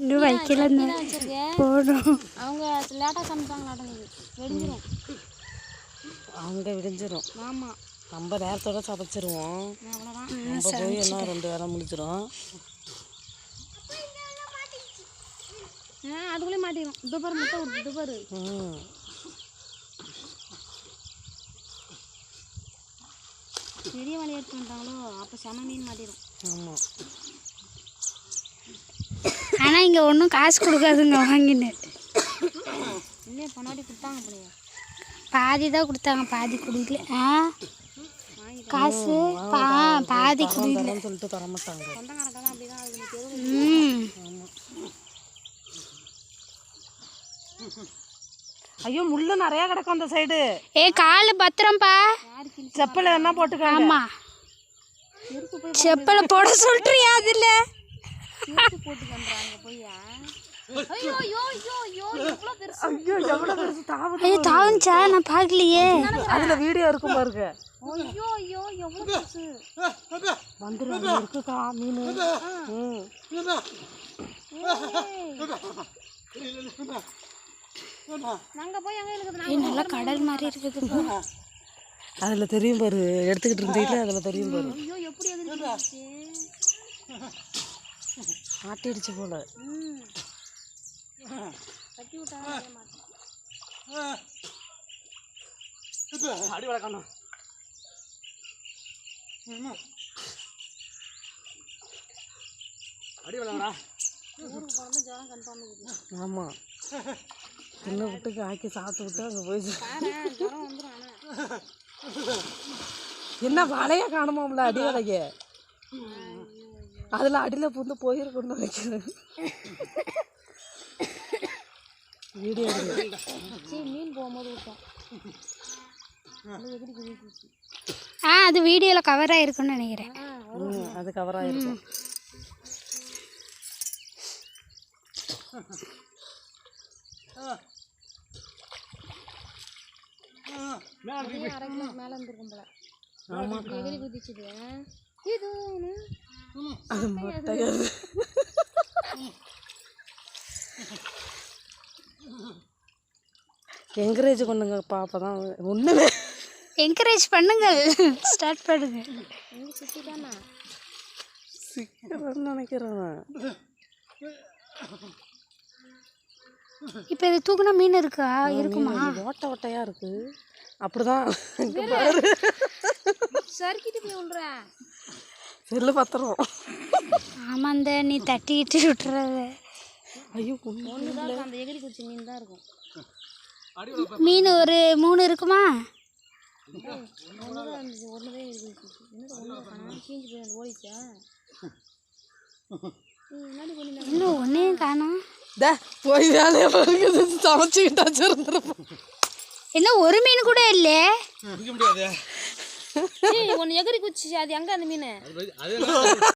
இன்னும் வைக்கல கீழே வச்சிருக்கேன் போடும் அவங்க லேட்டாக சமைப்பாங்களாட்டம் வெடிஞ்சிரும். அவங்க விடிஞ்சிரும். ஆமாம் நம்ம நேரத்தோட சமைச்சிருவோம். அவ்வளோதான் நம்ம போய் என்ன ரெண்டு வேலை முடிச்சிடும் ஆ அதுக்குள்ளே மாட்டிடும் துபார் முட்டை விடுது துபார் ம். பெரிய வழி எடுத்து வந்துட்டாங்களோ அப்போ செம மீன் மாட்டிடும். ஆமாம் ஆனால் இங்கே ஒன்றும் காசு கொடுக்காதுங்க வாங்கின்னு. இல்லையே பொன்னாடி கொடுத்தாங்க போலையே பாதி தான் கொடுத்தாங்க பாதி குடிக்கல. ஆ? காசு? பா பாதி குடிக்கல. சொல்லிட்டு தர மாட்டாங்க ம். ஐயோ முள்ளு நிறையா கிடக்கும் அந்த சைடு ஏ கால் பத்திரம்ப்பா செப்பல் என்ன போட்டுக்காங்க. ஆமா. செப்பலை போட சொல்றியா அதுல? போட்டு பண்ணுறாங்க போய்யா ஐயோ ஐயோ ஐயோ ஐயோ எவ்வளோ பெருசு. ஐயோ எவ்வளோ பெருசு. தாவு ஐயோ தாவுச்சா நான் பார்க்கலையே. அதில் வீடியோ இருக்கும் பாருங்க. ஐயோ பெருசு. இருக்குக்கா மீன். ம் போய் அங்கே இருக்குது நல்லா கடல் மாதிரி இருக்குது அதில் தெரியும் பாரு எடுத்துக்கிட்டு இருந்தீங்களே அதில் தெரியும் பாரு. ஐயோ எப்படி ஆட்டிடுச்சு போல. அடி வளர்க்கணும் அடி வளர்க்கடா ஆமாம் சின்ன விட்டுக்கு ஆக்கி சாப்பிட்டு விட்டு அங்கே போயிடுச்சு என்ன வலைய காணுமாம்ல அடி வலைய? அதில் அடியில் புந்து போயிருக்குன்னு நினைக்கிறேன். வீடியோ மீன் போகும்போது ஆ. அது வீடியோவில் கவர் ஆயிருக்குன்னு நினைக்கிறேன். அது கவர் கிலோ மேலே இருந்திருக்கும் போல. ஆமாம் குதிச்சுது அது மொட்டையாது என்கரேஜ் பண்ணுங்க பாப்பா தான் ஒன்றுமே என்கரேஜ் பண்ணுங்கள். ஸ்டார்ட் பண்ணுங்க சிக்கிறேன்னு நினைக்கிறேன் நான். இப்போ இது தூக்குனா மீன் இருக்கா? இருக்குமா? ஓட்டை ஓட்டையாக இருக்கு. அப்படிதான். சறுக்கிட்டு போய் விட்ற செல்லு பத்திரம். ஆமாந்த நீ தட்டிக்கிட்டு விட்டுறது ஐயோ ஒன்று தான் அந்த எகிரி குச்சி மீன் தான் இருக்கும் மீன் ஒரு மூணு இருக்குமா? இன்னும் ஒன்றையும் காணோம். போய் வேலையை பாருங்க சமைச்சுக்கிட்டாச்சு இருந்துருப்போம் என்ன ஒரு மீன் கூட இல்லை? ஒன்று எகிரி குச்சி அது எங்க அந்த மீன்?